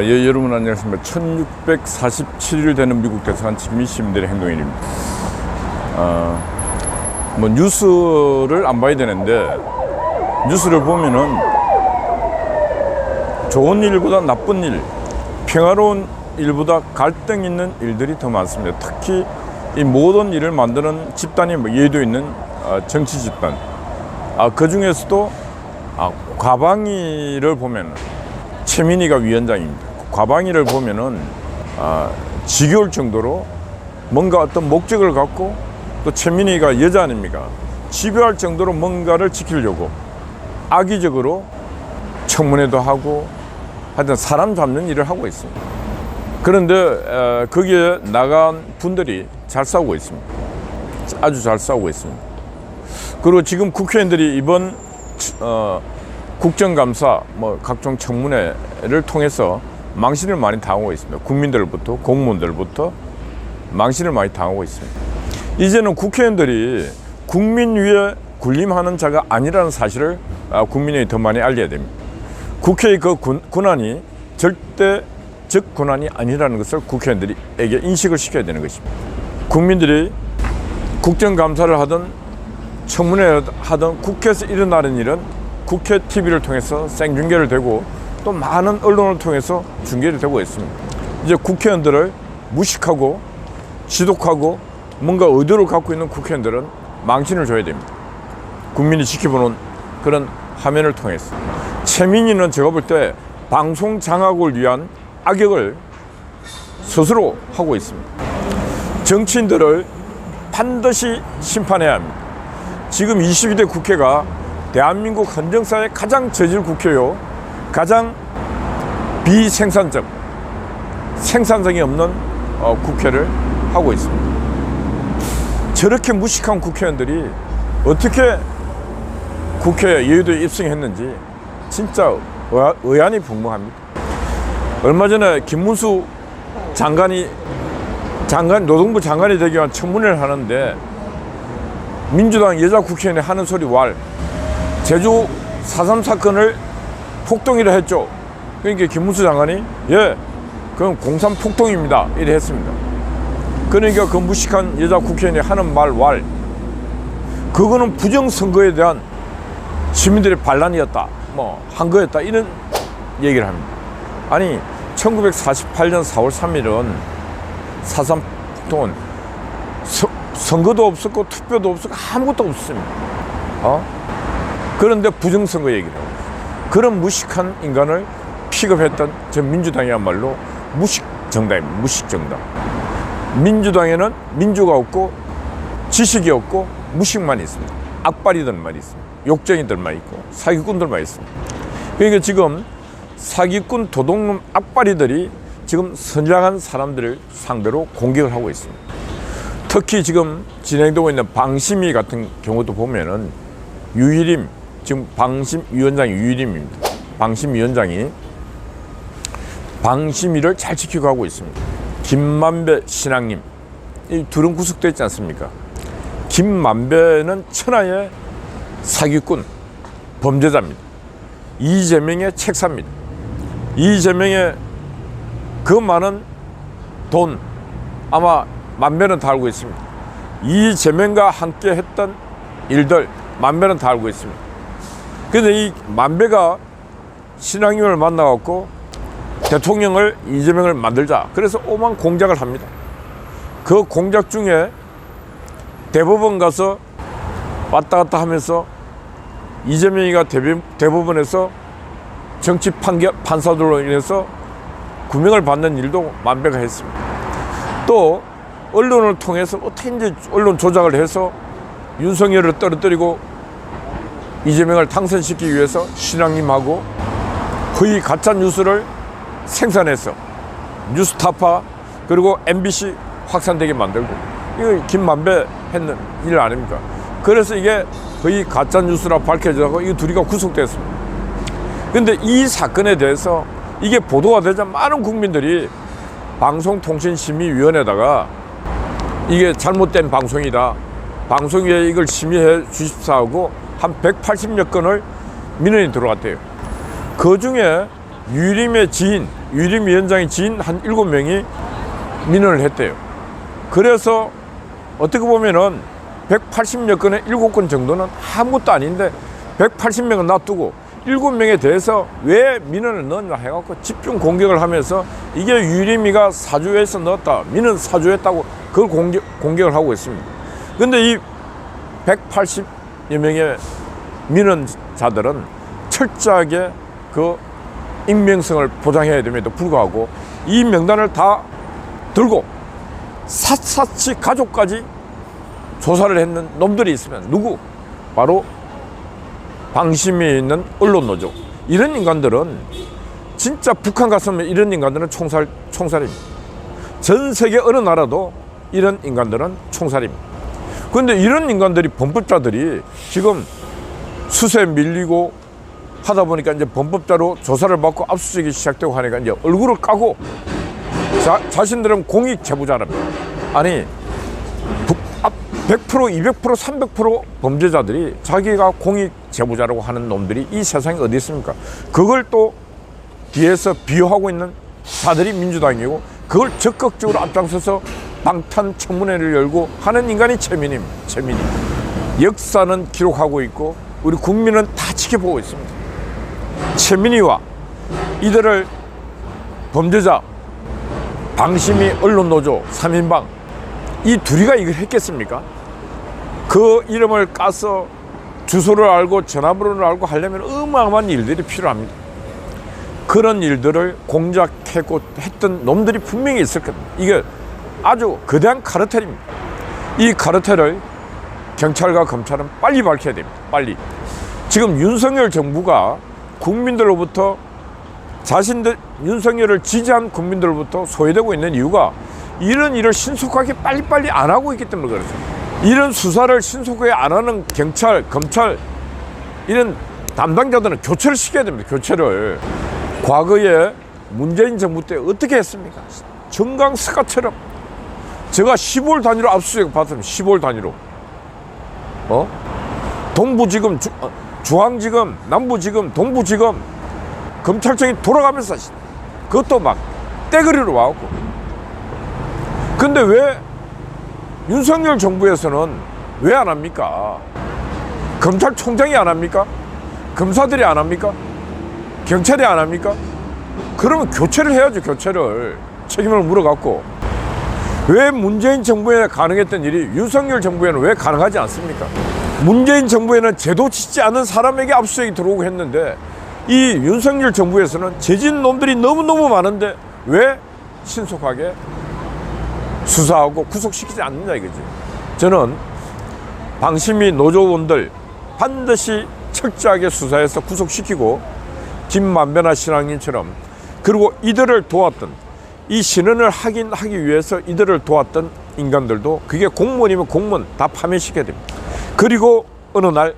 아, 예, 여러분 안녕하십니까. 1647일 되는 미국 대사관 지미 시민들의 행동일입니다. 아, 뭐 뉴스를 안 봐야 되는데 뉴스를 보면은 좋은 일보다 나쁜 일, 평화로운 일보다 갈등 있는 일들이 더 많습니다. 특히 이 모든 일을 만드는 집단이 뭐 예도 있는 어, 정치 집단. 아, 그 중에서도 아, 과방위를 보면 최민희가 위원장입니다. 과방위를 보면은 아, 지겨울 정도로 뭔가 어떤 목적을 갖고 또 최민희가 여자 아닙니까? 집요할 정도로 뭔가를 지키려고 악의적으로 청문회도 하고 하여튼 사람 잡는 일을 하고 있습니다. 그런데 에, 거기에 나간 분들이 잘 싸우고 있습니다. 아주 잘 싸우고 있습니다. 그리고 지금 국회의원들이 이번 어, 국정감사 뭐 각종 청문회를 통해서 망신을 많이 당하고 있습니다. 국민들부터 공무원들부터 망신을 많이 당하고 있습니다. 이제는 국회의원들이 국민 위에 군림하는 자가 아니라는 사실을 아, 국민에게 더 많이 알려야 됩니다. 국회의 그 군, 권한이 절대 적 권한이 아니라는 것을 국회의원들에게 인식을 시켜야 되는 것입니다. 국민들이 국정감사를 하든 청문회를 하든 국회에서 일어나는 일은 국회 TV를 통해서 생중계를 되고 또 많은 언론을 통해서 중계를 되고 있습니다. 이제 국회의원들을 무식하고 지독하고 뭔가 의도를 갖고 있는 국회의원들은 망신을 줘야 됩니다. 국민이 지켜보는 그런 화면을 통해서 최민희는 제가 볼 때 방송 장악을 위한 악역을 스스로 하고 있습니다. 정치인들을 반드시 심판해야 합니다. 지금 22대 국회가 대한민국 헌정사의 가장 저질 국회요. 가장 비생산적, 생산성이 없는 어, 국회를 하고 있습니다. 저렇게 무식한 국회의원들이 어떻게 국회 여의도에 입성했는지 진짜 의- 의안이 분명합니다. 얼마 전에 김문수 장관이 장관 노동부 장관이 되기 위한 청문회를 하는데 민주당 여자 국회의원이 하는 소리 왈 제주 4.3 사건을 폭동이라 했죠. 그러니까 김문수 장관이 예 그건 공산 폭동입니다 이래 했습니다. 그러니까 그 무식한 여자 국회의원이 하는 말 왈 그거는 부정선거에 대한 시민들의 반란이었다 뭐 한 거였다 이런 얘기를 합니다. 아니 1948년 4월 3일은 4.3 폭동은 서- 선거도 없었고 투표도 없었고 아무것도 없습니다. 어? 그런데 부정선거 얘기를. 그런 무식한 인간을 픽업했던 저 민주당이야말로 무식 정당입니다. 무식 정당. 민주당에는 민주가 없고 지식이 없고 무식만 있습니다. 악발이들만 있습니다. 욕쟁이들만 있고 사기꾼들만 있습니다. 그러니까 지금 사기꾼 도둑놈 악발이들이 지금 선량한 사람들을 상대로 공격을 하고 있습니다. 특히 지금 진행되고 있는 방심위 같은 경우도 보면은 유일임 지금 방심 위원장이 유일임입니다. 방심 위원장이 방심위를 잘 지키고 가고 있습니다. 김만배 신앙님 이 둘은 구속돼 있지 않습니까? 김만배는 천하의 사기꾼 범죄자입니다. 이재명의 책사입니다. 이재명의 그 많은 돈 아마 만배는 다 알고 있습니다. 이재명과 함께 했던 일들 만배는 다 알고 있습니다. 근데 이 만배가 신앙님을 만나갖고 대통령을 이재명을 만들자. 그래서 오만 공작을 합니다. 그 공작 중에 대법원 가서 왔다 갔다 하면서 이재명이가 대법원에서 정치 판결 판사들로 인해서 구명을 받는 일도 만배가 했습니다. 또 언론을 통해서 어떻게 이제 언론 조작을 해서 윤석열을 떨어뜨리고 이재명을 당선시키기 위해서 신앙님하고 허위 가짜 뉴스를 생산해서 뉴스타파 그리고 MBC 확산되게 만들고 이거 김만배 했는 일 아닙니까? 그래서 이게 거의 가짜 뉴스라 밝혀져고 이 둘이가 구속됐습니다. 근데 이 사건에 대해서 이게 보도가 되자 많은 국민들이 방송통신심의위원회에다가 이게 잘못된 방송이다. 방송위에 이걸 심의해 주십사 하고 한 180여 건을 민원이 들어왔대요. 그 중에 유림의 지인 유림 위원장의 지인 한 일곱 명이 민원을 했대요. 그래서 어떻게 보면은 180여 건에 7건 정도는 아무것도 아닌데 180명은 놔두고 7명에 대해서 왜 민원을 넣었나 해갖고 집중 공격을 하면서 이게 유림이가 사주에서 넣었다. 민원 사주했다고 그걸 공격, 공격을 하고 있습니다. 근데 이 180 여 명의 민원자들은 철저하게 그 익명성을 보장해야 됨에도 불구하고 이 명단을 다 들고 샅샅이 가족까지 조사를 했는 놈들이 있으면 누구? 바로 방심이 있는 언론 노조. 이런 인간들은 진짜 북한 갔으면 이런 인간들은 총살 총살입니다. 전 세계 어느 나라도 이런 인간들은 총살입니다. 그런데 이런 인간들이 범법자들이 지금 수세 밀리고 하다 보니까 이제 범법자로 조사를 받고 압수수색이 시작되고 하니까 이제 얼굴을 까고 자, 자신들은 공익 제보자랍니다. 아니 부- 앞100% 200% 300% 범죄자들이 자기가 공익 제보자라고 하는 놈들이 이 세상에 어디 있습니까? 그걸 또 뒤에서 비호하고 있는 자들이 민주당이고 그걸 적극적으로 앞장서서 방탄 청문회를 열고 하는 인간이 최민입니다. 최민희. 역사는 기록하고 있고 우리 국민은 다 지켜보고 있습니다. 최민희와 이들을 범죄자 방심이 언론노조 3인방 이 둘이가 이걸 했겠습니까? 그 이름을 까서 주소를 알고 전화번호를 알고 하려면 어마어마한 일들이 필요합니다. 그런 일들을 공작했고 했던 놈들이 분명히 있을 겁니다. 이게 아주 거대한 카르텔입니다. 이 카르텔을 경찰과 검찰은 빨리 밝혀야 됩니다. 빨리. 지금 윤석열 정부가 국민들로부터 자신들 윤석열을 지지한 국민들로부터 소외되고 있는 이유가 이런 일을 신속하게 빨리빨리 안 하고 있기 때문에 그렇죠. 이런 수사를 신속하게 안 하는 경찰, 검찰 이런 담당자들은 교체를 시켜야 됩니다. 교체를 과거에 문재인 정부 때 어떻게 했습니까? 정강 스카처럼 제가 10월 단위로 압수수색 받았습니다. 10월 단위로. 어? 동부지검, 주, 어, 중앙지검, 남부지검, 동부지검 검찰청이 돌아가면서 그것도 막 떼거리로 와갖고 근데 왜 윤석열 정부에서는 왜 안 합니까? 검찰총장이 안 합니까? 검사들이 안 합니까? 경찰이 안 합니까? 그러면 교체를 해야죠 교체를 책임을 물어갖고 왜 문재인 정부에 가능했던 일이 윤석열 정부에는 왜 가능하지 않습니까? 문재인 정부에는 제도 짓지 않은 사람에게 압수수색이 들어오고 했는데 이 윤석열 정부에서는 재진 놈들이 너무너무 많은데 왜 신속하게 수사하고 구속시키지 않느냐 이거지. 저는 방심이 노조원들 반드시 철저하게 수사해서 구속시키고 김만배나 신앙인처럼 그리고 이들을 도왔던 이 신원을 확인하기 위해서 이들을 도왔던 인간들도 그게 공무원이면 공무원 다 파면시켜야 됩니다. 그리고 어느 날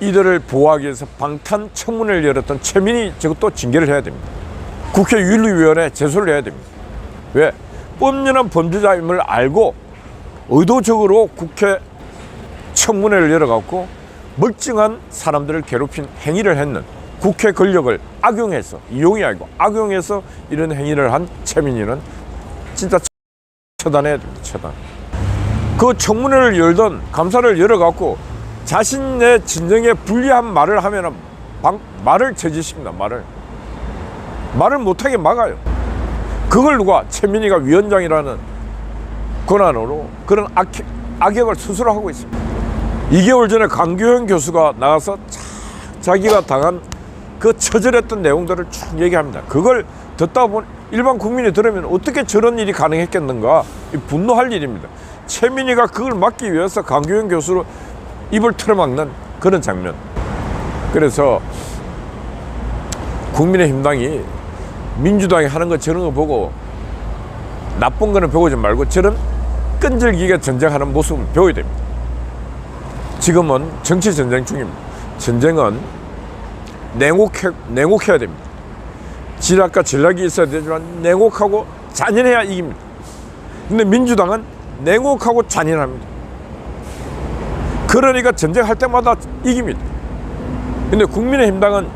이들을 보호하기 위해서 방탄 청문회를 열었던 최민희 저것도 징계를 해야 됩니다. 국회 윤리위원회 제소를 해야 됩니다. 왜? 뻔연한 범죄자임을 알고 의도적으로 국회 청문회를 열어갖고 멀쩡한 사람들을 괴롭힌 행위를 했는 국회 권력을 악용해서 이용이 아니고 악용해서 이런 행위를 한 최민희는 진짜 처단해야 됩니다. 처단. 그 청문회를 열던 감사를 열어갖고 자신의 진정에 불리한 말을 하면 방, 말을 저지십니다. 말을 말을 못하게 막아요. 그걸 누가 최민희가 위원장이라는 권한으로 그런 악, 악역을 스스로 하고 있습니다. 2개월 전에 강규현 교수가 나가서 자, 자기가 당한 그 처절했던 내용들을 쭉 얘기합니다. 그걸 듣다 보면 일반 국민이 들으면 어떻게 저런 일이 가능했겠는가 이 분노할 일입니다. 최민희가 그걸 막기 위해서 강규현 교수를 입을 틀어막는 그런 장면. 그래서 국민의힘당이 민주당이 하는 거 저런 거 보고 나쁜 거는 배우지 말고 저런 끈질기게 전쟁하는 모습을 배워야 됩니다. 지금은 정치 전쟁 중입니다. 전쟁은 냉혹해, 냉혹해야 됩니다. 지략과 전략이 있어야 되지만 냉혹하고 잔인해야 이깁니다. 근데 민주당은 냉혹하고 잔인합니다. 그러니까 전쟁할 때마다 이깁니다. 근데 국민의힘당은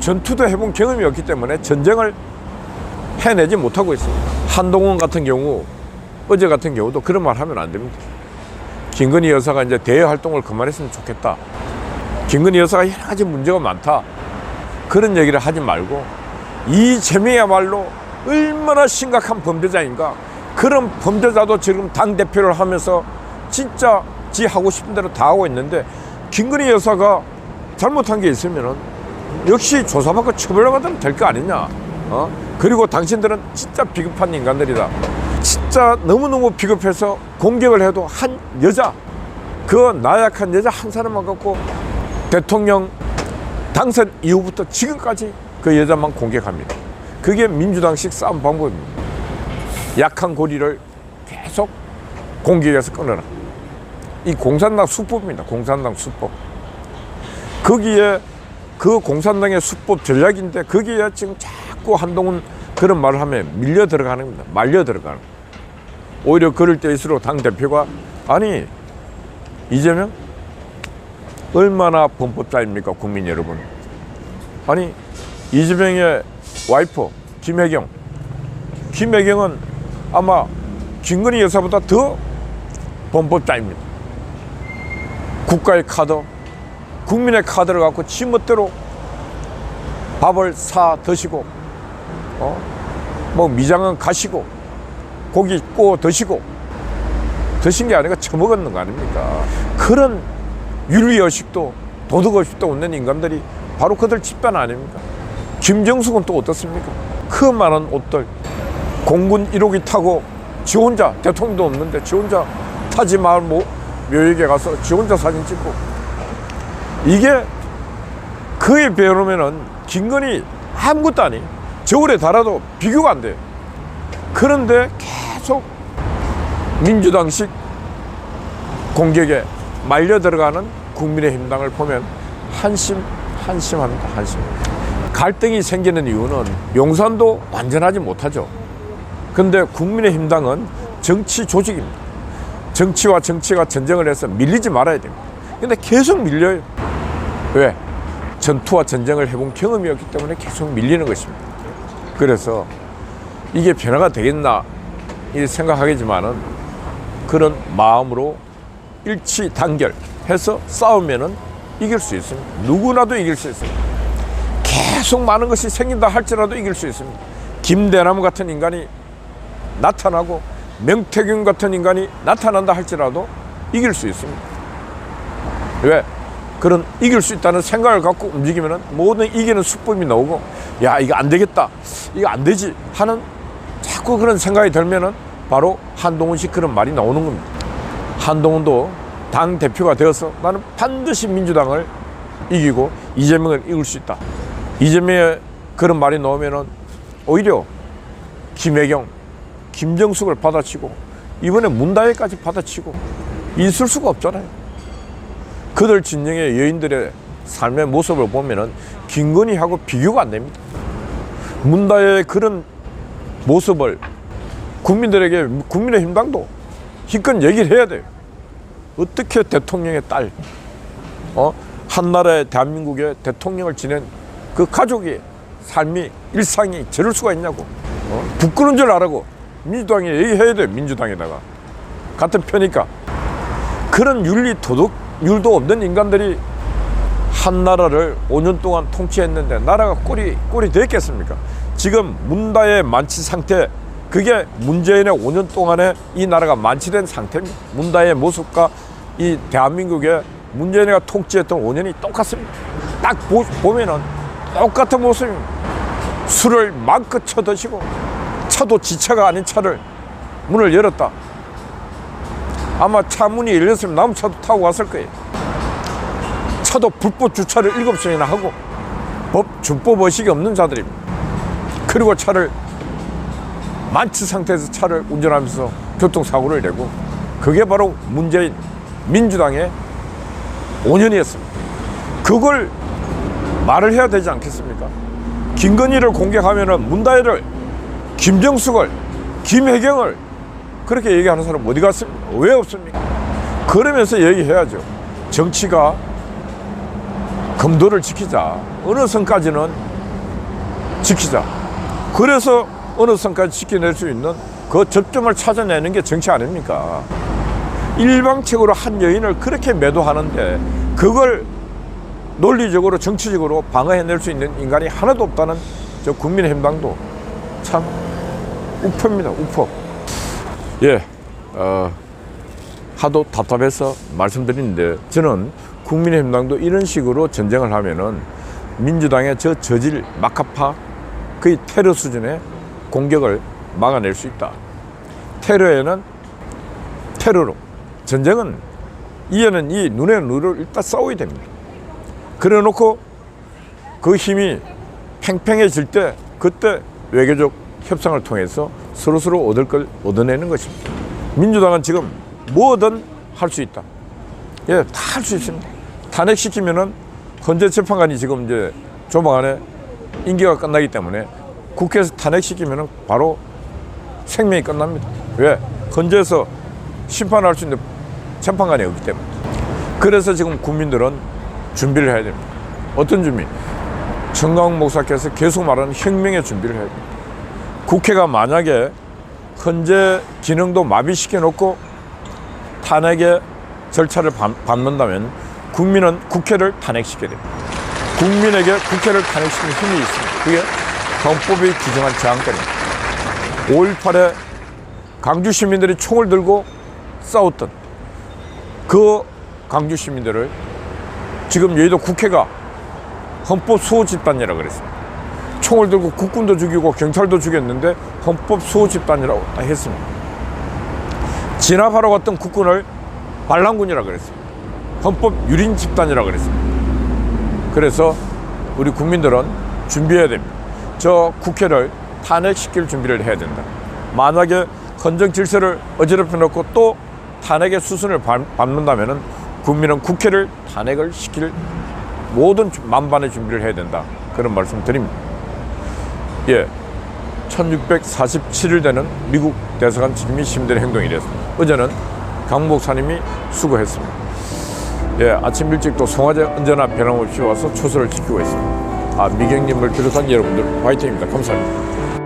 전투도 해본 경험이 없기 때문에 전쟁을 해내지 못하고 있습니다. 한동훈 같은 경우 어제 같은 경우도 그런 말 하면 안 됩니다. 김건희 여사가 이제 대외 활동을 그만했으면 좋겠다. 김건희 여사가 여러 가지 문제가 많다. 그런 얘기를 하지 말고 이재명이야말로 얼마나 심각한 범죄자인가. 그런 범죄자도 지금 당 대표를 하면서 진짜 지 하고 싶은 대로 다 하고 있는데 김건희 여사가 잘못한 게 있으면은 역시 조사받고 처벌받으면 될 거 아니냐. 어? 그리고 당신들은 진짜 비겁한 인간들이다. 진짜 너무너무 비겁해서 공격을 해도 한 여자, 그 나약한 여자 한 사람만 갖고 대통령 당선 이후부터 지금까지 그 여자만 공격합니다. 그게 민주당식 싸움 방법입니다. 약한 고리를 계속 공격해서 끊어라. 이 공산당 수법입니다. 공산당 수법. 거기에 그 공산당의 수법 전략인데 거기에 지금 자꾸 한동훈 그런 말을 하면 밀려 들어가는 겁니다. 말려 들어가는. 오히려 그럴 때일수록 당 대표가 아니 이재명 얼마나 범법자입니까 국민 여러분 아니 이재명의 와이프 김혜경 김혜경은 아마 김건희 여사보다 더 범법자입니다 국가의 카드 국민의 카드를 갖고 지 멋대로 밥을 사 드시고 어? 뭐 미장은 가시고 고기 구워 드시고 드신 게 아니라 처먹었는 거 아닙니까? 그런 윤리의식도 도덕의식도 없는 인간들이 바로 그들 집단 아닙니까? 김정숙은 또 어떻습니까? 그 많은 옷들 공군 1호기 타고 지 혼자 대통령도 없는데 지 혼자 타지 마을 모, 묘역에 가서 지 혼자 사진 찍고 이게 그에 비하면은 김건희 아무것도 아니 저울에 달아도 비교가 안 돼. 그런데 계속 민주당식 공격에 말려 들어가는 국민의 힘당을 보면 한심 한심합니다 한심. 갈등이 생기는 이유는 용산도 완전하지 못하죠. 근데 국민의 힘당은 정치 조직입니다. 정치와 정치가 전쟁을 해서 밀리지 말아야 됩니다. 근데 계속 밀려요. 왜? 전투와 전쟁을 해본 경험이었기 때문에 계속 밀리는 것입니다. 그래서 이게 변화가 되겠나 이 생각하겠지만은 그런 마음으로 일치 단결 해서 싸우면은 이길 수 있습니다. 누구나도 이길 수 있습니다. 계속 많은 것이 생긴다 할지라도 이길 수 있습니다. 김대남 같은 인간이 나타나고 명태균 같은 인간이 나타난다 할지라도 이길 수 있습니다. 왜? 그런 이길 수 있다는 생각을 갖고 움직이면 모든 이기는 수법이 나오고 야 이거 안 되겠다 이거 안 되지 하는 자꾸 그런 생각이 들면은 바로 한동훈식 그런 말이 나오는 겁니다. 한동훈도 당 대표가 되어서 나는 반드시 민주당을 이기고 이재명을 이길 수 있다. 이재명의 그런 말이 나오면은 오히려 김혜경, 김정숙을 받아치고 이번에 문다혜까지 받아치고 있을 수가 없잖아요. 그들 진영의 여인들의 삶의 모습을 보면은 김건희하고 비교가 안 됩니다. 문다혜의 그런 모습을 국민들에게 국민의 힘당도 힘껏 얘기를 해야 돼요. 어떻게 대통령의 딸, 어? 한나라의 대한민국의 대통령을 지낸 그 가족의 삶이 일상이 저럴 수가 있냐고. 어? 부끄러운 줄 알고 민주당에 얘기해야 돼 민주당에다가 같은 편이니까 그런 윤리 도덕 율도 없는 인간들이 한 나라를 5년 동안 통치했는데 나라가 꼴이 꼴이 됐겠습니까? 지금 문다의 만취 상태 그게 문재인의 5년 동안에 이 나라가 만취된 상태입니다. 문다의 모습과 이 대한민국의 문재인이가 통치했던 5년이 똑같습니다. 딱 보, 보면은 똑같은 모습입니다. 술을 마음껏 쳐드시고 차도 지차가 아닌 차를 문을 열었다. 아마 차 문이 열렸으면 남은 차도 타고 왔을 거예요. 차도 불법 주차를 일곱 시간이나 하고 법 준법 의식이 없는 자들입니다. 그리고 차를 만취 상태에서 차를 운전하면서 교통사고를 내고 그게 바로 문재인 민주당의 5년이었습니다. 그걸 말을 해야 되지 않겠습니까? 김건희를 공격하면은 문다혜를 김정숙을 김혜경을 그렇게 얘기하는 사람 어디 갔습니까? 왜 없습니까? 그러면서 얘기해야죠. 정치가 검도를 지키자. 어느 선까지는 지키자. 그래서 어느 선까지 지켜낼 수 있는 그 접점을 찾아내는 게 정치 아닙니까? 일방적으로 한 여인을 그렇게 매도하는데 그걸 논리적으로 정치적으로 방어해낼 수 있는 인간이 하나도 없다는 저 국민의힘당도 참 우퍼입니다. 우퍼. 예, 어, 하도 답답해서 말씀드리는데 저는 국민의힘당도 이런 식으로 전쟁을 하면은 민주당의 저 저질 막합파 거의 테러 수준의 공격을 막아낼 수 있다. 테러에는 테러로 전쟁은 이에는 이 눈에 눈을 일단 싸워야 됩니다. 그래 놓고 그 힘이 팽팽해질 때 그때 외교적 협상을 통해서 서로서로 얻을 걸 얻어내는 것입니다. 민주당은 지금 뭐든 할 수 있다. 예, 다 할 수 있습니다. 탄핵시키면은 헌재 재판관이 지금 이제 조만간에 임기가 끝나기 때문에 국회에서 탄핵시키면은 바로 생명이 끝납니다. 왜? 헌재에서 심판할 수 있는 재판관이 없기 때문에. 그래서 지금 국민들은 준비를 해야 됩니다. 어떤 준비? 정강 목사께서 계속 말하는 혁명의 준비를 해야 됩니다. 국회가 만약에 헌재 기능도 마비시켜 놓고 탄핵의 절차를 밟- 밟는다면 국민은 국회를 탄핵시켜야 됩니다. 국민에게 국회를 탄핵시키는 힘이 있습니다. 그게 헌법이 규정한 저항권입니다. 5.18에 강주 시민들이 총을 들고 싸웠던 그 강주 시민들을 지금 여의도 국회가 헌법 수호 집단이라고 그랬습니다. 총을 들고 국군도 죽이고 경찰도 죽였는데 헌법 수호 집단이라고 다 했습니다. 진압하러 갔던 국군을 반란군이라고 그랬습니다. 헌법 유린 집단이라고 그랬습니다. 그래서 우리 국민들은 준비해야 됩니다. 저 국회를 탄핵시킬 준비를 해야 된다. 만약에 헌정 질서를 어지럽혀 놓고 또 탄핵의 수순을 밟- 밟는다면은 국민은 국회를 탄핵을 시킬 모든 주- 만반의 준비를 해야 된다. 그런 말씀 드립니다. 예. 1647일 되는 미국 대사관 지킴이 시민들의 행동이 됐습니다. 어제는 강 목사님이 수고했습니다. 예, 아침 일찍 또 송화제 언제나 변함없이 와서 초소를 지키고 있습니다. 아, 미경님을 비롯한 여러분들 화이팅입니다. 감사합니다.